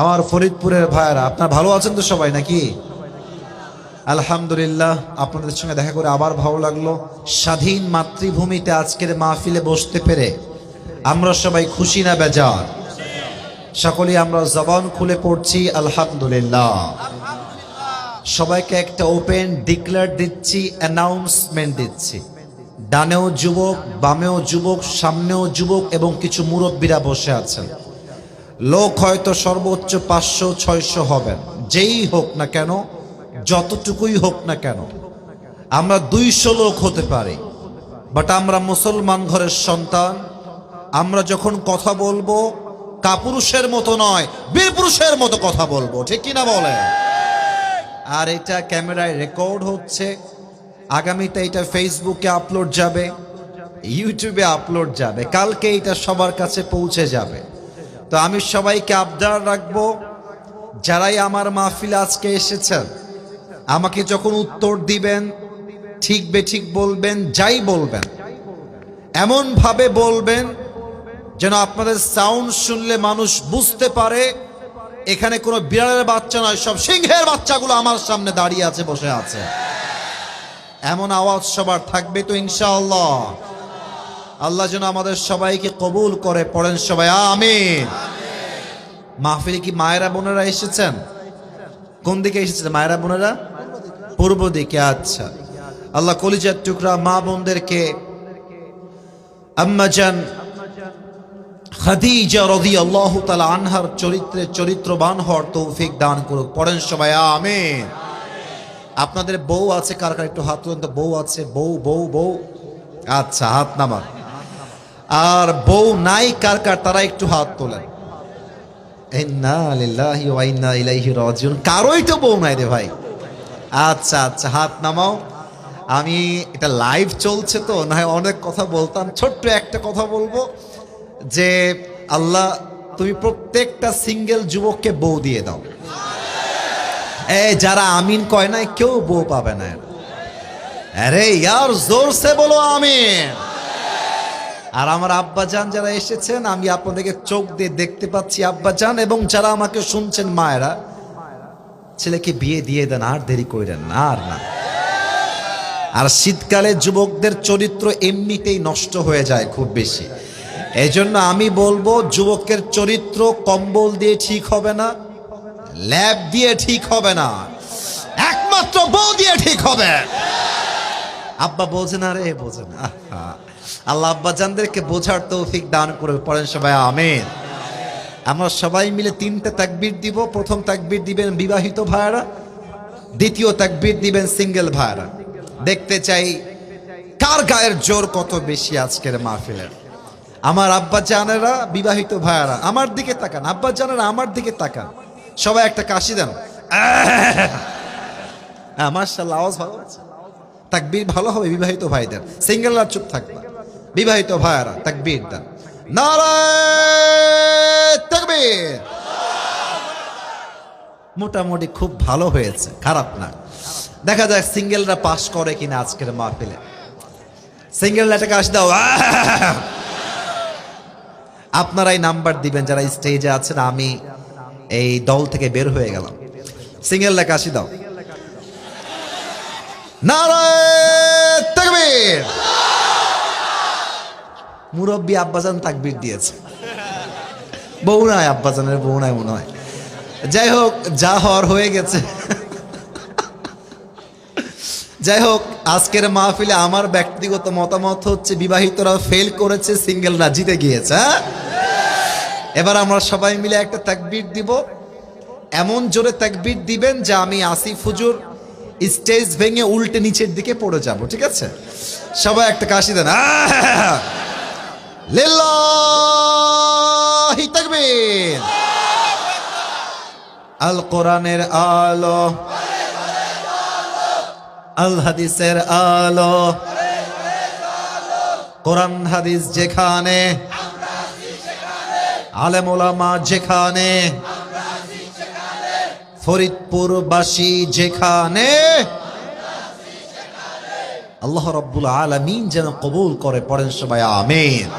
আমার ফরিদপুরের ভাইয়ারা, আপনার ভালো আছেন তো সবাই নাকি? আলহামদুলিল্লাহ, আপনাদের সঙ্গে দেখা করে আবার ভালো লাগল। স্বাধীন মাতৃভূমিতে আজকের মাহফিলে বসতে পেরে আমরা সবাই খুশি না বেজার? সকলেই আমরা জবান খুলে পড়ছি, আলহামদুলিল্লাহ। সবাইকে একটা ওপেন ডিক্লেয়ার দিচ্ছি, অ্যানাউন্সমেন্ট দিচ্ছি। ডানেও যুবক, বামেও যুবক, সামনেও যুবক এবং কিছু মুরব্বীরা বসে আছেন। লোক হয়তো সর্বোচ্চ পাঁচশো, ছয়শো হবেন। যেই হোক না কেন, যতটুকুই হোক না কেন, আমরা দুইশো লোক হতে পারি। বাট আমরা মুসলমান ঘরের সন্তান, আমরা যখন কথা বলব, কাপুরুষের মতো নয় বীর পুরুষের মতো কথা বলব, ঠিক কিনা বলে আর এটা ক্যামেরায় রেকর্ড হচ্ছে, আগামীতে এটা ফেসবুকে আপলোড যাবে, ইউটিউবে আপলোড যাবে, কালকে এটা সবার কাছে পৌঁছে যাবে। তো আমি সবাইকে আবদার রাখব, যারাই আমার মাহফিল আজকে এসেছেন, আমাকে যখন উত্তর দিবেন, ঠিক বেঠিক বলবেন, যাই বলবেন এমন ভাবে বলবেন যেন আপনাদের সাউন্ড শুনলে মানুষ বুঝতে পারে, এখানে কোনো বিড়ালের বাচ্চা নয়, সব সিংহের বাচ্চাগুলো আমার সামনে দাঁড়িয়ে আছে, বসে আছে। এমন আওয়াজ সবার থাকবে তো ইনশাআল্লাহ। আল্লাহ যেন আমাদের সবাইকে কবুল করে পড়েন সবাই, আমিন। মাহফিলে কি মায়েরা, বোনেরা এসেছেন? কোন দিকে এসেছেন? মায়েরা, বোনেরা? পূর্ব দিকে আচ্ছা। আল্লাহ কলিজার টুকরা মা বোনদেরকে আম্মাজান আনহার চরিত্রে চরিত্রবান হওয়ার তৌফিক দান করুক। পড়েন সবাই, আমিন। আপনাদের বউ আছে, কার কার একটু হাত তুলেন তো? বউ আছে, বউ বউ বউ। আচ্ছা হাত নামান। আর বউ নাই, কার কার? তারা একটু হাত তোলেন। কারোই তো বউ নাই রে ভাই। আচ্ছা আচ্ছা হাত নামাও। আমি, এটা লাইভ চলছে তো, না হয় অনেক কথা বলতাম। ছোট্ট একটা কথা বলব, যে আল্লাহ, তুমি প্রত্যেকটা সিঙ্গেল যুবককে বউ দিয়ে দাও। এ, যারা আমিন কয় নাই, কেউ বউ পাবে না। আরে, ইয়ার জোর সে বলো আমিন। আর আমার আব্বাজান যারা এসেছেন, আমি আপনাদেরকে চোখ দিয়ে দেখতে পাচ্ছি আব্বাজান এবং যারা আমাকে শুনছেন মায়েরা, ছেলেকে বিয়ে দিয়ে দেন, আর দেরি করেন না, আর না। আর শীতকালে যুবকদের চরিত্র এমনিতেই নষ্ট হয়ে যায় খুব বেশি। এই জন্য আমি বলব, যুবকের চরিত্র কম্বল দিয়ে ঠিক হবে না, ল্যাব দিয়ে ঠিক হবে না, একমাত্র বউ দিয়ে ঠিক হবে। আব্বা বোঝে না রে বোঝে না। আল্লাহ আব্বা জানদেরকে বোঝার তৌফিক দান করে পড়েন সবাই, আমেন। আমরা সবাই মিলে তিনটে তাকবির দিব। প্রথম তাকবির দিবেন বিবাহিত ভাইয়ারা, দ্বিতীয় তাকবির দিবেন সিঙ্গেল ভাইয়ারা। দেখতে চাই কার গায়ের জোর কত বেশি আজকের মাহফিলের। আমার আব্বা জানেরা বিবাহিত ভাইয়ারা, আমার দিকে তাকান আব্বা জানেরা আমার দিকে তাকান। সবাই একটা কাশি দেন। হ্যাঁ মার্শাল্লাহ আওয়াজ ভালো আছে। তাকবীর ভালো হবে বিবাহিত ভাইদের। সিঙ্গেলরা চুপ থাকবে। বিবাহিত ভাইয়ারা, তাকবীর দেন। তাকবীর। মোটামুটি খুব ভালো হয়েছে, খারাপ না। দেখা যাক সিঙ্গেলরা পাস করে কিনা আজকের মাহফিলে। সিঙ্গেল একটা কাশ দাও। আপনারাই নাম্বার দিবেন, যারা স্টেজে আছেন, আমি এই দল থেকে বের হয়ে গেলাম। সিঙ্গেল লেখা আসি দাও। নারায় তাকবীর মুরব্বী আব্বাজান তাকবীর দিয়েছে। বউ নাই আব্বাজানের, বউ নাই মনে হয়। যাই হোক, যা হওয়ার হয়ে গেছে। যাই হোক, আজকের মাহফিলে আমার ব্যক্তিগত মতামত হচ্ছে, বিবাহিতরা ফেল করেছে সিঙ্গেলরা জিতে গিয়েছে হ্যাঁ? এবার আমরা সবাই মিলে একটা তাকবীর দিব। এমন জোরে তাকবীর দিবেন যে আমি আসিফ হুজুর স্টেজ ভেঙে উল্টে নিচের দিকে পড়ে যাব, ঠিক আছে? সবাই একটা কাশি দেন! আল কোরআনের আলো। আল হাদিসের আলো। কোরআন হাদিস যেখানে। আলেমোলামা যেখানে। ফরিদপুরবাসী যেখানে। আল্লাহ রব্বুল আলমিন যেন কবুল করে, পড়েন সবাই আমিন।